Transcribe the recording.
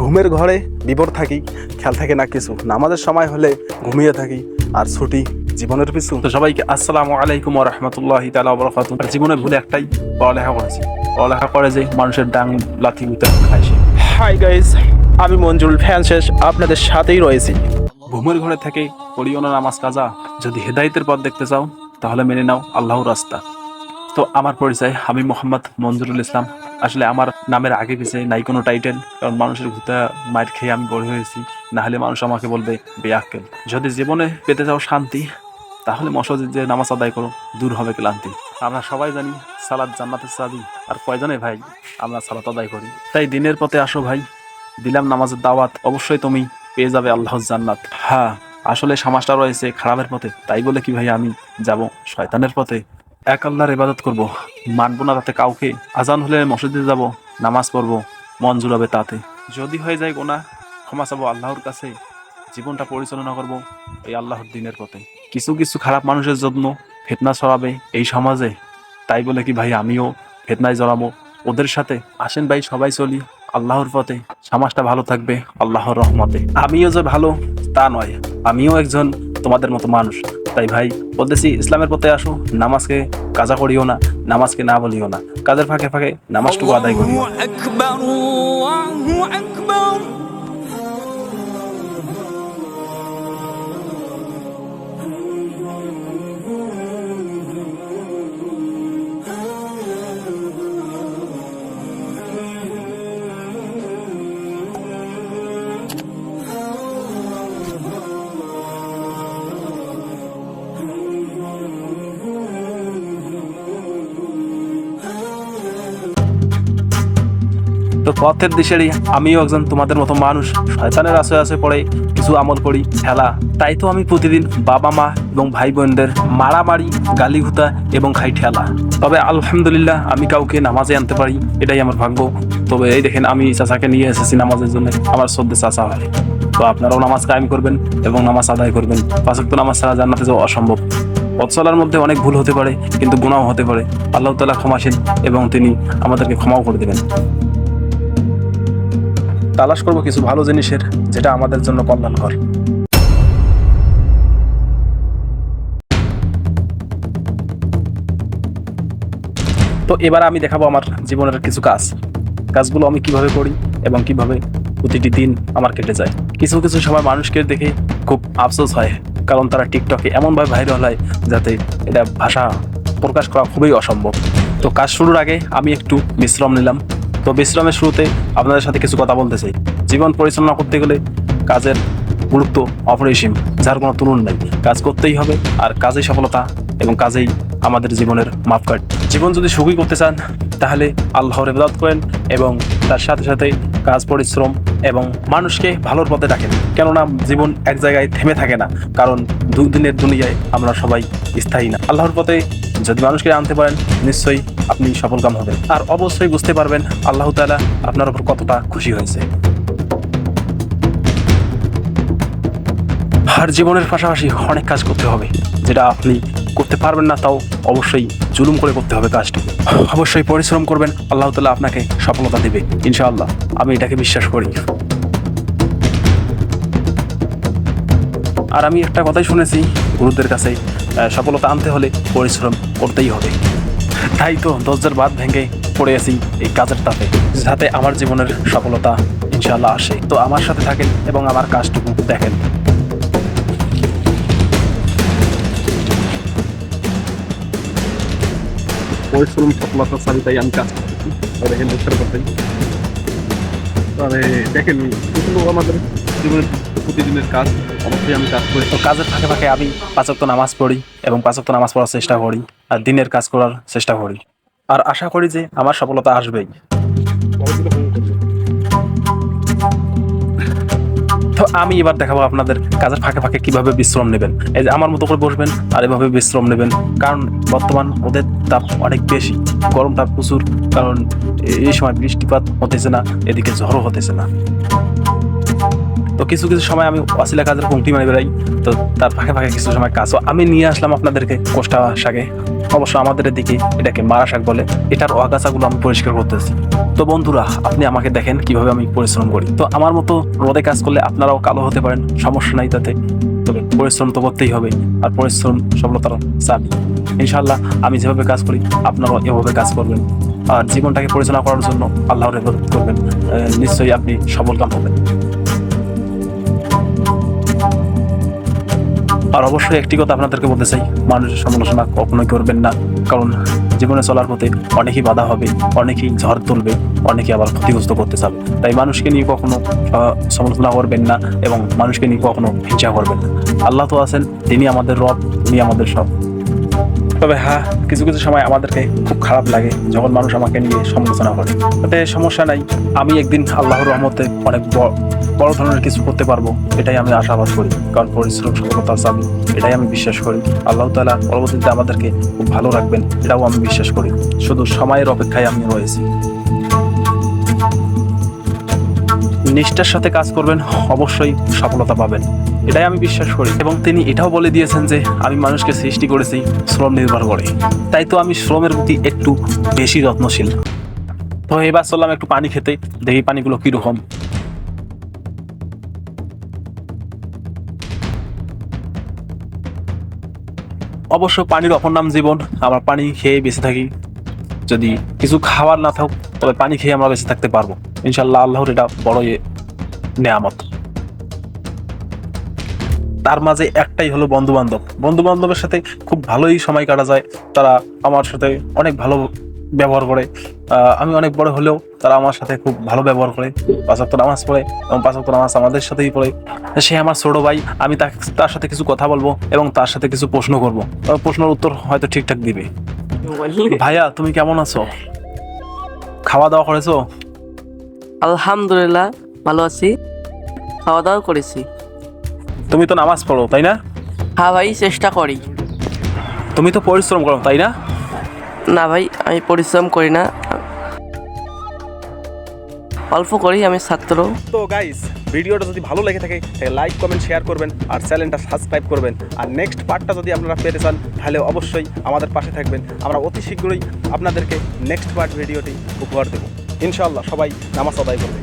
ঘুমের ঘরে বিবর থাকি খেয়াল থাকে না কিছু। নামাজের সময় হলে ঘুমিয়ে থাকি আর ছুটি জীবনের পিছু। তো সবাইকে আসসালামু আলাইকুম রহমতুল্লাহ তালা বরকাত জীবনে ভুলে একটাই পড়ালেখা করেছি। পড়ালেখা করে যে মানুষের ডাং লাথি উঠে খায় হাই গাইস আমি মঞ্জুরুল ফ্যান শেষ আপনাদের সাথেই রয়েছি। ঘুমের ঘরে থেকে পড়িও না নামাজ কাজা। যদি হেদায়েতের পথ দেখতে চাও তাহলে মেনে নাও আল্লাহর রাস্তা। তো আমার পরিচয় আমি মোহাম্মদ মঞ্জুরুল ইসলাম। আসলে আমার নামের আগে পিছিয়ে নাই কোনো টাইটেল কারণ মানুষের ভূতা মায়ের খেয়ে আমি বড় হয়েছি। না হলে মানুষ আমাকে বলবে বেয়াক্কেল যদি জীবনে পেতে চাও শান্তি, তাহলে মসজিদ যে নামাজ আদায় করো, দূর হবে ক্লান্তি। আমরা সবাই জানি, সালাদ জান্নাতের চাবি আর কয়জনে ভাই, আমরা সালাত আদায় করি। তাই দিনের পথে আসো ভাই। দিলাম নামাজের দাওয়াত, অবশ্যই তুমি পেয়ে যাবে আল্লাহর জান্নাত। হ্যাঁ আসলে সমাজটা রয়েছে খারাপের পথে, তাই বলে কি ভাই আমি যাব? শয়তানের পথে এক আল্লাহর ইবাদত করব। মানবো না তাতে কাউকে। আজান হলে মসজিদে যাব, নামাজ পড়ব, মন জুড়াবে তাতে। যদি হয়ে যায় গোনা ক্ষমা চাবো আল্লাহর কাছে। জীবনটা পরিচালনা করব এই আল্লাহর দিনের পথে। কিছু কিছু খারাপ মানুষের জন্য ফেতনা ছড়াবে এই সমাজে। তাই বলে কি, ভাই, আমিও ফেতনায় জড়াবো। ওদের সাথে আসেন ভাই, সবাই চলি আল্লাহর পথে। সমাজটা ভালো থাকবে আল্লাহর রহমতে। আমিও যে ভালো, তা নয়। আমিও একজন তোমাদের মতো মানুষ। তাই ভাই বলতেছি, ইসলামের পথে আসো, নামাজকে কাজা করিও না, নামাজকে না বলিও না। কাজের ফাঁকে ফাঁকে নামাজটুকু আদায় করিও তো পথের দিশেরই আমিও একজন তোমাদের মতো মানুষ। শয়তানের আশে আশে পড়ে কিছু আমল করি, খেলা। তাই তো আমি প্রতিদিন বাবা মা এবং ভাই বোনদের মারামারি গালি গালিঘুতা এবং খাই ঠেলা তবে আলহামদুলিল্লাহ আমি কাউকে নামাজে আনতে পারি, এটাই আমার ভাগ্য। তবে এই দেখেন, আমি চাচাকে নিয়ে এসেছি নামাজের জন্য। আমার সদ্যে চাচা হয়। তো আপনারাও নামাজ কায়েম করবেন এবং নামাজ আদায় করবেন। পাঁচক নামাজ ছাড়া জান্নাতে যাওয়া অসম্ভব। পথ চলার মধ্যে অনেক ভুল হতে পারে, কিন্তু গুণাও হতে পারে। আল্লাহ তালা ক্ষমাসীন এবং তিনি আমাদেরকে ক্ষমাও করে দেবেন। তালাশ করব কিছু ভালো জিনিসের, যেটা আমাদের জন্য কল্যাণকর। তো এবার আমি দেখাবো আমার জীবনের কিছু কাজ। কাজগুলো আমি কীভাবে করি এবং কীভাবে প্রতিটি দিন আমার কেটে যায়। কিছু কিছু সময় মানুষকে দেখে খুব আফসোস হয়, কারণ তারা টিকটকে এমনভাবে ভাইরাল হয় যাতে এটা ভাষা প্রকাশ করা খুবই অসম্ভব। তো কাজ শুরুর আগে আমি একটু বিশ্রাম নিলাম। তো বিশ্রামের শুরুতে আপনাদের সাথে কিছু কথা বলতে চাই। জীবন পরিচালনা করতে গেলে কাজের গুরুত্ব অপরিসীম, যার কোনো তুলন নেই। কাজ করতেই হবে আর কাজেই সফলতা এবং কাজেই আমাদের জীবনের মাপকাঠ। জীবন যদি সুখী করতে চান, তাহলে আল্লাহর ইবাদত করেন এবং তার সাথে সাথে কাজ, পরিশ্রম এবং মানুষকে ভালোর পথে রাখেন কেননা জীবন এক জায়গায় থেমে থাকে না, কারণ দুদিনের দুনিয়ায় আমরা সবাই স্থায়ী না। আল্লাহর পথে যদি মানুষকে আনতে পারেন, নিশ্চয়ই আপনি সফলকাম হবেন। আর অবশ্যই বুঝতে পারবেন, আল্লাহ তালা আপনার উপর কতটা খুশি হয়েছে। আর জীবনের পাশাপাশি অনেক কাজ করতে হবে, যেটা আপনি করতে পারবেন না, তাও অবশ্যই জুলুম করে করতে হবে কাজটি। অবশ্যই পরিশ্রম করবেন, আল্লাহ তালা আপনাকে সফলতা দেবে, ইনশাআল্লাহ। আমি এটাকে বিশ্বাস করি। আর আমি একটা কথাই শুনেছি, গুরুদের কাছে সফলতা আনতে হলে পরিশ্রম করতেই হবে। তাই তো দশজার বাদ ভেঙে পড়ে আছি এই কাজের তাতে যাতে আমার জীবনের সফলতা ইনশাআল্লাহ আসে। তো আমার সাথে থাকেন এবং আমার কাজটুকু দেখেন। পরিশ্রম সফলতার চাবি, তাই আমি কাজ করতেছি। দেখেন বুঝতে পারতেন তবে দেখেন, এগুলো আমাদের জীবনের প্রতিদিনের কাজ। অবশ্যই আমি কাজ করি। তো কাজের ফাঁকে ফাঁকে আমি পাঁচক্ত নামাজ পড়ি এবং পাঁচক্ত নামাজ পড়ার চেষ্টা করি আর দিনের কাজ করার চেষ্টা করি। আর আশা করি যে আমার সফলতা আসবেই। তো আমি এবার দেখাবো আপনাদের কাজের ফাঁকে ফাঁকে কীভাবে বিশ্রাম নেবেন। এই যে আমার মতো করে বসবেন আর এভাবে বিশ্রাম নেবেন। কারণ বর্তমান ওদের তাপ অনেক বেশি, গরম তাপ প্রচুর, কারণ এই সময় বৃষ্টিপাত হতেছে না, এদিকে ঝড়ও হতেছে না। তো কিছু কিছু সময় আমি অসিলা কাজের পঙ্ক্তি মানে বেড়াই, তো তার ফাঁকে ফাঁকে কিছু সময় কাজ। আমি নিয়ে আসলাম আপনাদেরকে কোষ্টা শাকে। অবশ্য আমাদের এদিকে এটাকে মারা শাক বলে, এটার আগাছাগুলো আমি পরিষ্কার করতেছি। তো বন্ধুরা, আপনি আমাকে দেখেন কীভাবে আমি পরিশ্রম করি। তো আমার মতো রোদে কাজ করলে আপনারাও কালো হতে পারেন, সমস্যা নাই তাতে। তবে পরিশ্রম তো করতেই হবে, আর পরিশ্রম সফলতার চাবি। ইনশাল্লাহ আমি যেভাবে কাজ করি, আপনারাও এভাবে কাজ করবেন। আর জীবনটাকে পরিচালনা করার জন্য আল্লাহর ইবাদত করবেন। নিশ্চয়ই আপনি সফল কাম হবেন। আর অবশ্যই একটি কথা আপনাদেরকে বলতে চাই, মানুষের সমালোচনা কখনোই করবেন না। কারণ জীবনে চলার পথে অনেকেই বাধা হবে, অনেকেই ঝড় তুলবে অনেকে আবার ক্ষতিগ্রস্ত করতে চাবে। তাই মানুষকে নিয়ে কখনো সমালোচনা করবেন না এবং মানুষকে নিয়ে কখনো হিংসা করবেন না। আল্লাহ তো আছেন, তিনি আমাদের রব, তিনি আমাদের সব। তবে হ্যাঁ কিছু কিছু সময় আমাদেরকে খুব খারাপ লাগে যখন মানুষ আমাকে নিয়ে সমালোচনা করে। তাতে সমস্যা নাই, আমি একদিন আল্লাহর রহমতে অনেক বড় ধরনের কিছু করতে পারব, এটাই আমি আশাবাদ করি। কারণ পরিশ্রম সফলতার চাবি এটাই আমি বিশ্বাস করি। আল্লাহ তালা পরবর্তীতে আমাদেরকে খুব ভালো রাখবেন, এটাও আমি বিশ্বাস করি। শুধু সময়ের অপেক্ষায় আমি রয়েছি। নিষ্ঠার সাথে কাজ করবেন, অবশ্যই সফলতা পাবেন। এটাই আমি বিশ্বাস করি। এবং তিনি এটাও বলে দিয়েছেন যে, আমি মানুষকে সৃষ্টি করেছি, শ্রম নির্ভর করে। তাই তো আমি শ্রমের প্রতি একটু বেশি যত্নশীল। তো এবার চললাম একটু পানি খেতে, দেখি পানিগুলো কীরকম। অবশ্য পানির অপর নাম জীবন, আমরা পানি খেয়ে বেঁচে থাকি। যদি কিছু খাবার না থাক তবে পানি খেয়ে আমরা বেঁচে থাকতে পারব। ইনশাল্লাহ আল্লাহর এটা বড় এ নেয়ামত। তার মাঝে একটাই হলো বন্ধু বান্ধব বন্ধু বান্ধবের সাথে খুব ভালোই সময় কাটা যায়। তারা আমার সাথে অনেক ভালো ব্যবহার করে। আমি অনেক বড় হলেও তারা আমার সাথে খুব ভালো ব্যবহার করে। পাঁচাত্ত নামাজ পড়ে এবং পাঁচাত্ত নামাজ আমাদের সাথেই পড়ে। সে আমার ছোট ভাই আমি তাক- তার সাথে কিছু কথা বলব এবং তার সাথে কিছু প্রশ্ন করব। প্রশ্নের উত্তর হয়তো ঠিকঠাক দিবে। ভাইয়া তুমি কেমন আছো? খাওয়া দাওয়া করেছ? আলহামদুলিল্লাহ ভালো আছি। খাওয়া দাওয়া করেছি। তুমি তো নামাজ পড়ো তাই না? হ্যাঁ ভাই চেষ্টা করি। তুমি তো পরিশ্রম করো তাই না? না ভাই আমি পরিশ্রম করি না। অল্প করি আমি ছাত্র। তো গাইস ভিডিওটা যদি ভালো লেগে থাকে লাইক কমেন্ট শেয়ার করবেন আর চ্যানেলটা সাবস্ক্রাইব করবেন। আর নেক্সট পার্টটা যদি আপনারা পেতে চান, তাহলে অবশ্যই আমাদের পাশে থাকবেন। আমরা অতি শীঘ্রই আপনাদেরকে নেক্সট পার্ট ভিডিওটি উপহার দেবো। ইনশাল্লাহ সবাই নামাজ আদায় করবে।